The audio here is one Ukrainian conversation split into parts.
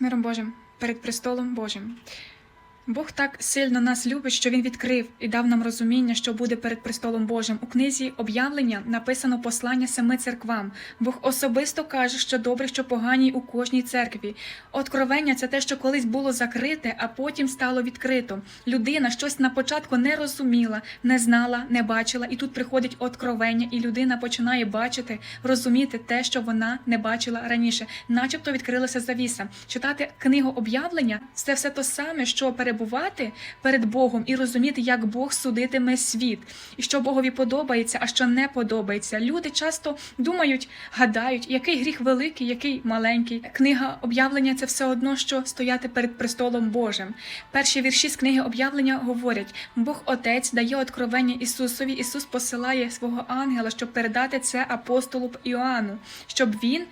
З миром Божим, перед престолом Божим. Бог так сильно нас любить, що Він відкрив і дав нам розуміння, що буде перед престолом Божим. У книзі об'явлення написано послання семи церквам. Бог особисто каже, що добре, що погані у кожній церкві. Откровення це те, що колись було закрите, а потім стало відкрито. Людина щось на початку не розуміла, не знала, не бачила, і тут приходить откровення, і людина починає бачити, розуміти те, що вона не бачила раніше, начебто відкрилася завіса. Читати книгу об'явлення це все то саме, що перебувати перед Богом і розуміти, як Бог судитиме світ, і що Богові подобається, а що не подобається. Люди часто думають, гадають, який гріх великий, який маленький. Книга об'явлення це все одно, що стояти перед престолом Божим. Перші вірші з книги об'явлення говорять: Бог Отець дає откровення Ісусові. Ісус посилає свого ангела, щоб передати це апостолу Іоанну, щоб він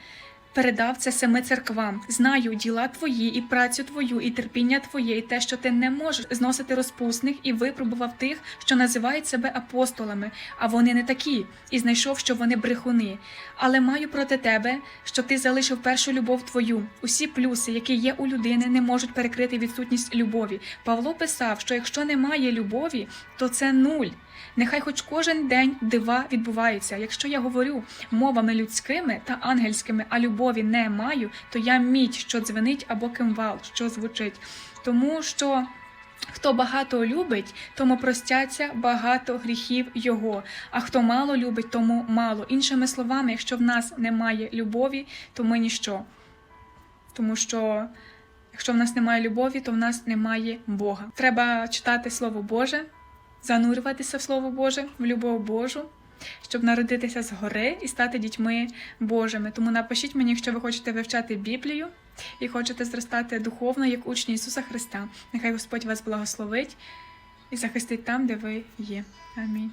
передав це семи церквам. Знаю діла твої, і працю твою, і терпіння твоє, і те, що ти не можеш зносити розпусних, і випробував тих, що називають себе апостолами, а вони не такі, і знайшов, що вони брехуни. Але маю проти тебе, що ти залишив першу любов твою. Усі плюси, які є у людини, не можуть перекрити відсутність любові. Павло писав, що якщо немає любові, то це нуль. Нехай хоч кожен день дива відбуваються. Якщо я говорю мовами людськими та ангельськими, а любові не маю, то я мідь, що дзвенить, або кимвал, що звучить. Тому що. Хто багато любить, тому простяться багато гріхів його. А хто мало любить, тому мало. Іншими словами, якщо в нас немає любові, то ми ніщо. Тому що якщо в нас немає любові, то в нас немає Бога. Треба читати Слово Боже, занурюватися в Слово Боже, в любов Божу, щоб народитися згори і стати дітьми Божими. Тому напишіть мені, якщо ви хочете вивчати Біблію і хочете зростати духовно, як учні Ісуса Христа. Нехай Господь вас благословить і захистить там, де ви є. Амінь.